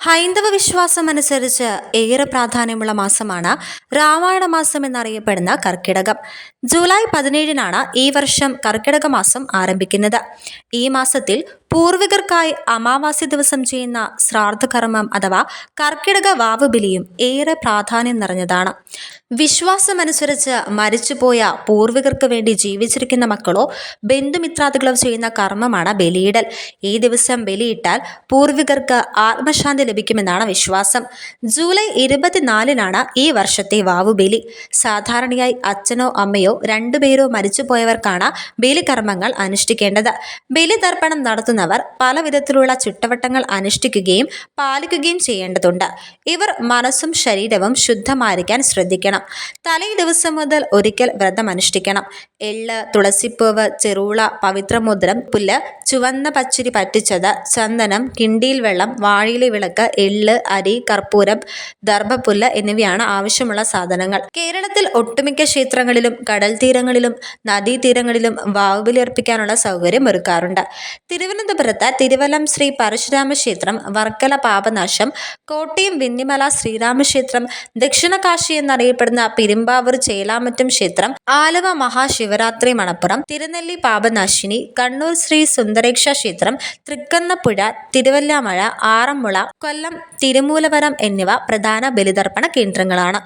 ഹൈന്ദവ വിശ്വാസം അനുസരിച്ച് ഏറെ പ്രാധാന്യമുള്ള മാസമാണ് രാമായണ മാസം എന്നറിയപ്പെടുന്ന കർക്കിടകം. ജൂലൈ പതിനേഴിനാണ് ഈ വർഷം കർക്കിടക മാസം ആരംഭിക്കുന്നത്. ഈ മാസത്തിൽ പൂർവികർക്കായി അമാവാസി ദിവസം ചെയ്യുന്ന ശ്രാദ്ധകർമ്മം അഥവാ കർക്കിടക വാവുബലിയും ഏറെ പ്രാധാന്യം നിറഞ്ഞതാണ്. വിശ്വാസമനുസരിച്ച് മരിച്ചുപോയ പൂർവികർക്ക് വേണ്ടി ജീവിച്ചിരിക്കുന്ന മക്കളോ ബന്ധുമിത്രാദികളോ ചെയ്യുന്ന കർമ്മമാണ് ബലിയിടൽ. ഈ ദിവസം ബലിയിട്ടാൽ പൂർവികർക്ക് ആത്മശാന്തി ലഭിക്കുമെന്നാണ് വിശ്വാസം. ജൂലൈ ഇരുപത്തിനാലിനാണ് ഈ വർഷത്തെ വാവുബലി സാധാരണയായി അച്ഛനോ അമ്മയോ രണ്ടുപേരോ മരിച്ചുപോയവർക്കാണ് ബലികർമ്മങ്ങൾ അനുഷ്ഠിക്കേണ്ടത്. ബലിതർപ്പണം നടത്തുന്നവർ പല വിധത്തിലുള്ള ചുട്ടവട്ടങ്ങൾ അനുഷ്ഠിക്കുകയും പാലിക്കുകയും ചെയ്യേണ്ടതുണ്ട്. ഇവർ മനസ്സും ശരീരവും ശുദ്ധമായിരിക്കാൻ ശ്രദ്ധിക്കണം. തലേ ദിവസം മുതൽ ഒരിക്കൽ വ്രതം അനുഷ്ഠിക്കണം എള്ള് തുളസിപ്പൂവ് ചെറുള പവിത്രമുദ്രം പുല്ല് ചുവന്ന പച്ചരി പറ്റിച്ചത് ചന്ദനം കിണ്ടിയിൽ വെള്ളം വാഴിയിലെ വിളക്ക് എള്ള് അരി കർപ്പൂരം ദർഭപ്പുല്ല് എന്നിവയാണ് ആവശ്യമുള്ള സാധനങ്ങൾ. കേരളത്തിൽ ഒട്ടുമിക്ക ക്ഷേത്രങ്ങളിലും കടൽ തീരങ്ങളിലും നദീതീരങ്ങളിലും വാവുബലിയർപ്പിക്കാനുള്ള സൗകര്യം ഒരുക്കാറുണ്ട്. തിരുവനന്തപുരത്ത് തിരുവല്ലം ശ്രീ പരശുരാമ ക്ഷേത്രം വർക്കല പാപനാശം കോട്ടയം വിന്നിമല ശ്രീരാമക്ഷേത്രം ദക്ഷിണകാശി എന്നറിയപ്പെടുന്ന പെരുമ്പാവൂർ ചേലാമറ്റം ക്ഷേത്രം ആലുവ മഹാശിവരാത്രി മണപ്പുറം തിരുനെല്ലി പാപനാശിനി കണ്ണൂർ ശ്രീ സുന്ദരേക്ഷ ക്ഷേത്രം തൃക്കന്നപ്പുഴ തിരുവല്ലാമഴ ആറന്മുള കൊല്ലം തിരുമൂലവരം എന്നിവ പ്രധാന ബലിതർപ്പണ കേന്ദ്രങ്ങളാണ്.